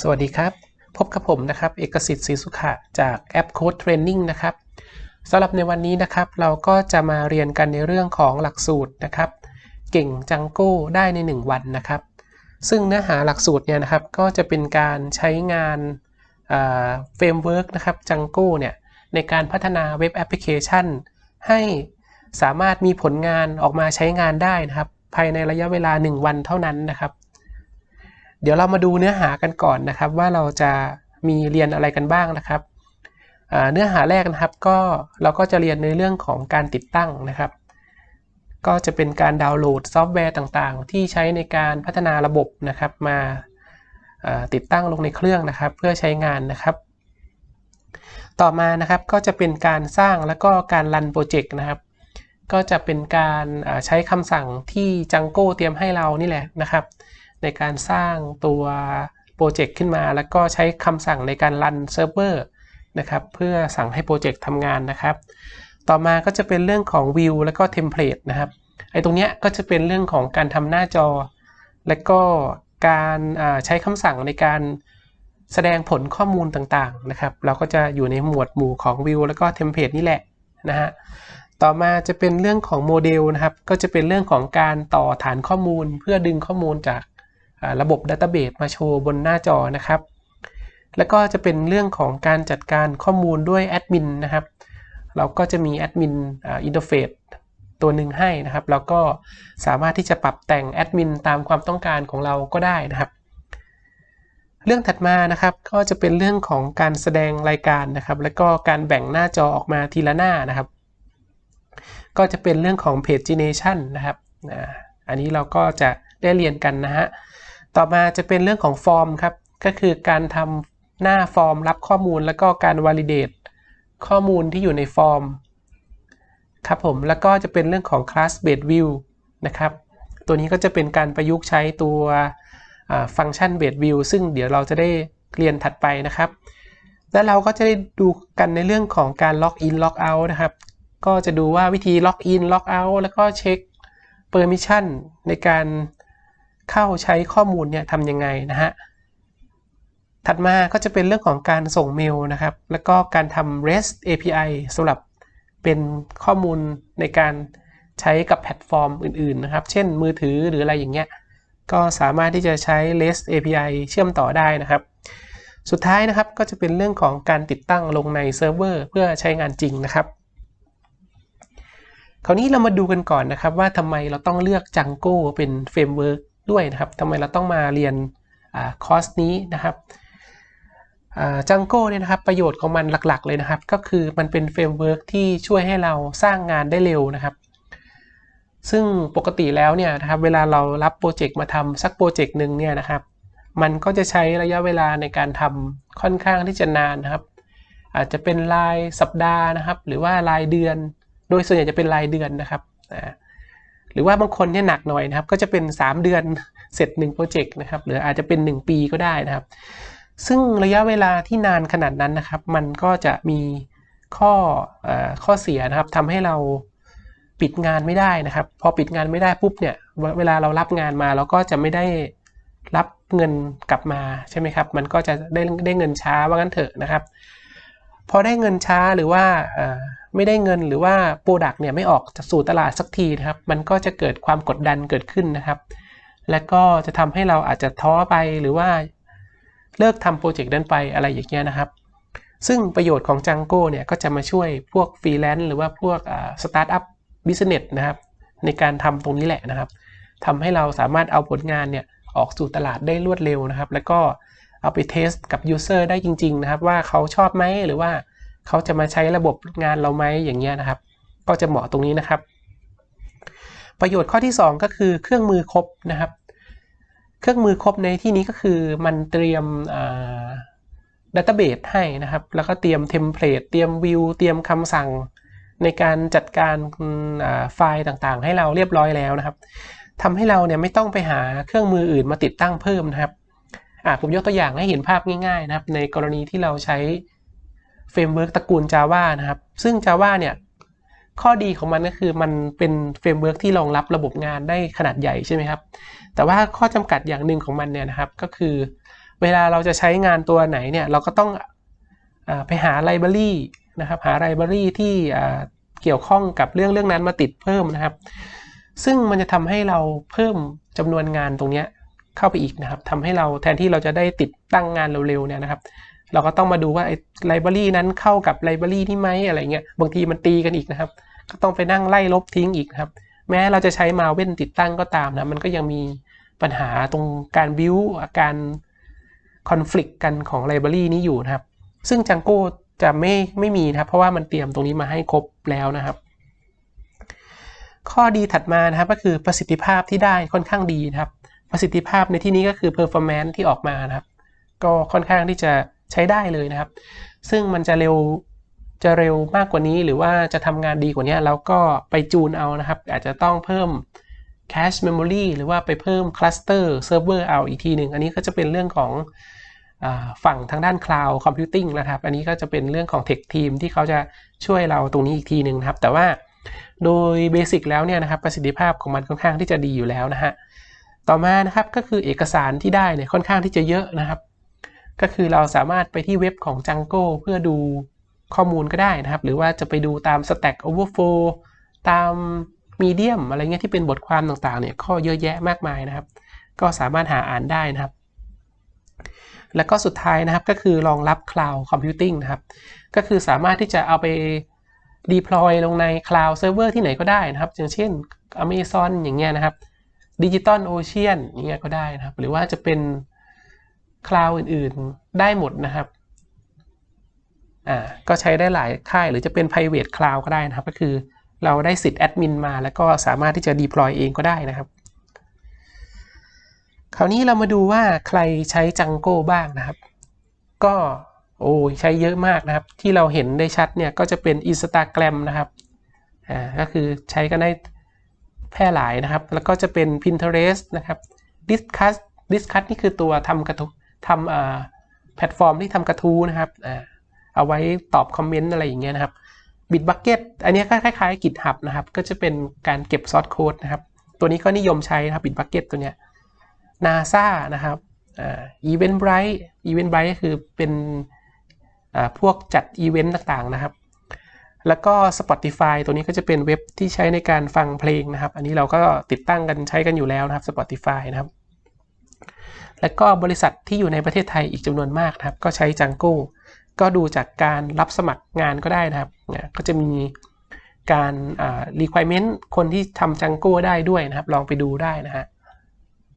สวัสดีครับ พบกับผมนะครับ เอกสิทธิ์ศรีสุขะจากแอป Code Training นะครับสำหรับในวันนี้นะครับ เราก็จะมาเรียนกันในเรื่องของหลักสูตรนะครับ เก่งจังโก้ได้ใน 1 วันนะครับ ซึ่งเนื้อหาหลักสูตรเนี่ยนะครับ ก็จะเป็นการใช้งานเฟรมเวิร์กนะครับจังโก้เนี่ยในการพัฒนาเว็บแอปพลิเคชัน ให้สามารถมีผลงานออกมาใช้งานได้นะครับ ภายในระยะเวลา 1 วันเท่านั้นนะครับ เดี๋ยวเรามาดูเนื้อหากันก่อนนะครับ ว่าเราจะมีเรียนอะไรกันบ้างนะครับ เนื้อหาแรกนะครับก็เราก็จะเรียนในเรื่องของการติดตั้งนะครับ ก็จะเป็นการดาวน์โหลดซอฟต์แวร์ต่างๆ ที่ใช้ในการพัฒนาระบบนะครับมาติดตั้งลงในเครื่องนะครับ เพื่อใช้งานนะครับ ต่อมานะครับก็จะเป็นการสร้างแล้วก็การรันโปรเจกต์นะครับ ก็จะเป็นการใช้คำสั่งที่ Django เตรียมให้เรานี่แหละนะครับ ในการสร้างตัวโปรเจกต์ขึ้นมา แล้วก็ใช้คำสั่งในการรันเซิร์ฟเวอร์นะครับเพื่อสั่งให้โปรเจกต์ทำงานนะครับ ต่อมาก็จะเป็นเรื่องของวิวแล้วก็เทมเพลตนะครับไอ้ตรงเนี้ยก็จะเป็นเรื่องของการทำหน้าจอ และก็การใช้คำสั่งในการแสดงผลข้อมูลต่างๆนะครับ เราก็จะอยู่ในหมวดหมู่ของวิวแล้วก็เทมเพลตนี่แหละนะฮะต่อมาจะเป็นเรื่องของโมเดลนะครับ ก็จะเป็นเรื่องของการต่อฐานข้อมูล เพื่อดึงข้อมูลจาก ระบบดัตเตอร์เบสมาโชว์บนหน้าจอนะครับ แล้วก็จะเป็นเรื่องของการจัดการข้อมูลด้วยแอดมินนะครับ เราก็จะมีแอดมินอินเทอร์เฟซตัวหนึ่งให้นะครับ แล้วก็สามารถที่จะปรับแต่งแอดมินตามความต้องการของเราก็ได้นะครับ เรื่องถัดมานะครับก็จะเป็นเรื่องของการแสดงรายการนะครับ แล้วก็การแบ่งหน้าจอออกมาทีละหน้านะครับ ก็จะเป็นเรื่องของ pagination นะครับ อันนี้เราก็จะได้เรียนกันนะฮะ ต่อมาจะเป็นเรื่องของฟอร์มครับ ก็คือการทำหน้าฟอร์มรับข้อมูลแล้วก็การ validate ข้อมูลที่อยู่ในฟอร์มครับผมแล้วก็จะเป็นเรื่องของ class based view นะครับ ตัวนี้ก็จะเป็นการประยุกต์ใช้ตัวฟังก์ชัน based view ซึ่งเดี๋ยวเราจะได้เรียนถัดไปนะครับ แล้วเราก็จะได้ดูกันในเรื่องของการ log in log out นะครับ ก็จะดูว่าวิธี log in log out แล้วก็เช็ค permission ในการ เข้าใช้ข้อมูลเนี่ยทำยังไงนะฮะถัดมาก็จะเป็นเรื่องของการส่งเมลนะครับ แล้วก็การทำ REST API สำหรับเป็นข้อมูลในการใช้กับแพลตฟอร์มอื่นๆนะครับ เช่นมือถือหรืออะไรอย่างเงี้ย ก็สามารถที่จะใช้ REST API เชื่อมต่อได้นะครับ สุดท้ายนะครับก็จะเป็นเรื่องของการติดตั้งลงในเซิร์ฟเวอร์เพื่อใช้งานจริงนะครับ คราวนี้เรามาดูกันก่อนนะครับว่าทำไมเราต้องเลือก Django เป็นเฟรมเวิร์ก ด้วยนะครับทำไมเราต้องมาเรียนคอร์สนี้นะครับจังโก้เนี่ยนะครับประโยชน์ของมันหลักๆเลยนะครับ ก็คือมันเป็นเฟรมเวิร์กที่ช่วยให้เราสร้างงานได้เร็วนะครับ ซึ่งปกติแล้วเนี่ยนะครับเวลาเรารับโปรเจกต์มาทำสักโปรเจกต์หนึ่งเนี่ยนะครับ มันก็จะใช้ระยะเวลาในการทำค่อนข้างที่จะนานนะครับ อาจจะเป็นรายสัปดาห์นะครับ หรือว่ารายเดือน โดยส่วนใหญ่จะเป็นรายเดือนนะครับ หรือว่าบางคนเนี่ยหนักหน่อยนะครับ ก็จะเป็น 3 เดือนเสร็จ1โปรเจกต์นะครับ หรืออาจจะเป็น 1 ปีก็ได้นะครับ ซึ่งระยะเวลาที่นานขนาดนั้นนะครับ มันก็จะมีข้ออข้อเสียนะครับทำให้เราปิดงานไม่ได้นะครับ พอปิดงานไม่ได้ปุ๊บเนี่ย เวลาเรารับงานมาเราก็จะไม่ได้รับเงินกลับมาใช่ไหมครับ มันก็จะได้ได้เงินช้าว่างั้นเถอะนะครับ พอได้เงินช้าหรือว่าไม่ได้เงินหรือว่าโปรดักต์เนี่ยไม่ออกสู่ตลาดสักทีนะครับ มันก็จะเกิดความกดดันเกิดขึ้นนะครับ และก็จะทำให้เราอาจจะท้อไปหรือว่าเลิกทำโปรเจกต์นั้นไปอะไรอย่างเงี้ยนะครับ ซึ่งประโยชน์ของ Django เนี่ยก็จะมาช่วยพวกฟรีแลนซ์หรือว่าพวกสตาร์ทอัพบิสเนสนะครับ ในการทำตรงนี้แหละนะครับทำให้เราสามารถเอาผลงานเนี่ยออกสู่ตลาดได้รวดเร็วนะครับ แล้วก็ เอาไปเทสกับยูเซอร์ได้จริง ๆ นะครับ ว่าเขาชอบไหมหรือว่าเขาจะมาใช้ระบบงานเราไหมอย่างเงี้ยนะครับ ก็จะเหมาะตรงนี้นะครับ ประโยชน์ข้อที่ 2 ก็คือเครื่องมือครบนะครับ เครื่องมือครบในที่นี้ก็คือมันเตรียมดัตเตอร์เบสให้นะครับ แล้วก็เตรียมเทมเพลตเตรียมวิวเตรียมคำสั่งในการจัดการไฟล์ต่างๆ ให้เราเรียบร้อยแล้วนะครับทำให้เราเนี่ยไม่ต้องไปหาเครื่องมืออื่นมาติดตั้งเพิ่มนะครับ ผมยกตัวอย่างให้เห็นภาพง่ายๆนะครับ ในกรณีที่เราใช้เฟรมเวิร์กตระกูล Java นะครับ ซึ่ง Java เนี่ย ข้อดีของมันก็คือมันเป็นเฟรมเวิร์กที่รองรับระบบงานได้ขนาดใหญ่ใช่ไหมครับ แต่ว่าข้อจำกัดอย่างหนึ่งของมันเนี่ยนะครับก็คือ เวลาเราจะใช้งานตัวไหนเนี่ยเราก็ต้องอไปหาไลบรารีนะครับหาไลบรารีที่เกี่ยวข้องกับเรื่องเรื่องนั้นมาติดเพิ่มนะครับ ซึ่งมันจะทำให้เราเพิ่มจำนวนงานตรงเนี้ย เข้าไปอีกนะครับทำให้เราแทนที่เราจะได้ติดตั้งงานเร็วๆเนี่ยนะครับ เราก็ต้องมาดูว่าไอ้ไลบรารีนั้นเข้ากับไลบรารีนี่ไหมอะไรเงี้ยบางทีมันตีกันอีกนะครับ ก็ต้องไปนั่งไล่ลบทิ้งอีกครับ แม้เราจะใช้มาเว้นติดตั้งก็ตามนะมันก็ยังมีปัญหาตรงการบิวอาการคอน FLICT กันของไลบรารีนี้อยู่นะครับ ซึ่ง Django จะไม่ไม่มีนะครับ เพราะว่ามันเตรียมตรงนี้มาให้ครบแล้วนะครับ ข้อดีถัดมานะครับก็คือประสิทธิภาพที่ได้ค่อนข้างดีนะครับ ประสิทธิภาพในที่นี้ก็คือ performance ที่ออกมานะครับ ก็ค่อนข้างที่จะใช้ได้เลยนะครับ ซึ่งมันจะเร็วจะเร็วมากกว่านี้หรือว่าจะทำงานดีกว่านี้แล้วก็ไปจูนเอานะครับ อาจจะต้องเพิ่ม cache memory หรือว่าไปเพิ่ม cluster server เอาอีกทีหนึ่งอันนี้ก็จะเป็นเรื่องของฝั่งทางด้าน cloud computing นะครับ อันนี้ก็จะเป็นเรื่องของ tech team ที่เขาจะช่วยเราตรงนี้อีกทีหนึ่งนะครับ แต่ว่าโดยเบสิกแล้วเนี่ยนะครับประสิทธิภาพของมันค่อนข้างที่จะดีอยู่แล้วนะฮะ ต่อมานะครับก็คือเอกสารที่ได้เนี่ยค่อนข้างที่จะเยอะนะครับ ก็คือเราสามารถไปที่เว็บของ Django เพื่อดูข้อมูลก็ได้นะครับ หรือว่าจะไปดูตาม Stack Overflow ตาม Medium อะไรเงี้ยที่เป็นบทความต่างๆเนี่ยข้อเยอะแยะมากมายนะครับ ก็สามารถหาอ่านได้นะครับ แล้วก็สุดท้ายนะครับก็คือรองรับ Cloud Computing นะครับ ก็คือสามารถที่จะเอาไป deploy ลงใน Cloud Server ที่ไหนก็ได้นะครับอย่างเช่น Amazon อย่างเงี้ยนะครับ Digital Ocean อย่างเงี้ยก็ได้นะครับ หรือว่าจะเป็น Cloud อื่นๆได้หมดนะครับอ่าก็ใช้ได้หลายค่ายหรือจะเป็น private cloud ก็ได้นะครับ ก็คือเราได้สิทธิ์แอดมินมา แล้วก็สามารถที่จะ deploy เองก็ได้นะครับ คราวนี้เรามาดูว่าใครใช้ Django บ้างนะครับ ก็โอ้ใช้เยอะมากนะครับ ที่เราเห็นได้ชัดเนี่ยก็จะเป็น Instagram นะครับอ่าก็คือใช้กันได้ แพร่หลายนะครับ แล้วก็จะเป็น Pinterest นะครับ Discuss Discuss นี่คือตัวทำกระทูทำแพลตฟอร์มที่ทำกระทู้นะครับเอาไว้ตอบคอมเมนต์อะไรอย่างเงี้ยนะครับ Bitbucket อันนี้ก็คล้ายๆ GitHub นะครับ ก็จะเป็นการเก็บซอสโค้ดนะครับ ตัวนี้ก็นิยมใช้นะครับ Bitbucket ตัวเนี้ย NASA นะครับอ่า Eventbrite Eventbrite ก็คือเป็นพวกจัดอีเวนต์ต่างๆนะครับ แล้วก็ Spotify ตัวนี้ก็จะเป็นเว็บที่ใช้ในการฟังเพลงนะครับ อันนี้เราก็ติดตั้งกันใช้กันอยู่แล้วนะครับ Spotify นะครับ แล้วก็บริษัทที่อยู่ในประเทศไทยอีกจำนวนมากนะครับ ก็ใช้ Django ก็ดูจากการรับสมัครงานก็ได้นะครับเนี่ยก็จะมีการ requirement คนที่ทำ Django ได้ด้วยนะครับ ลองไปดูได้นะฮะ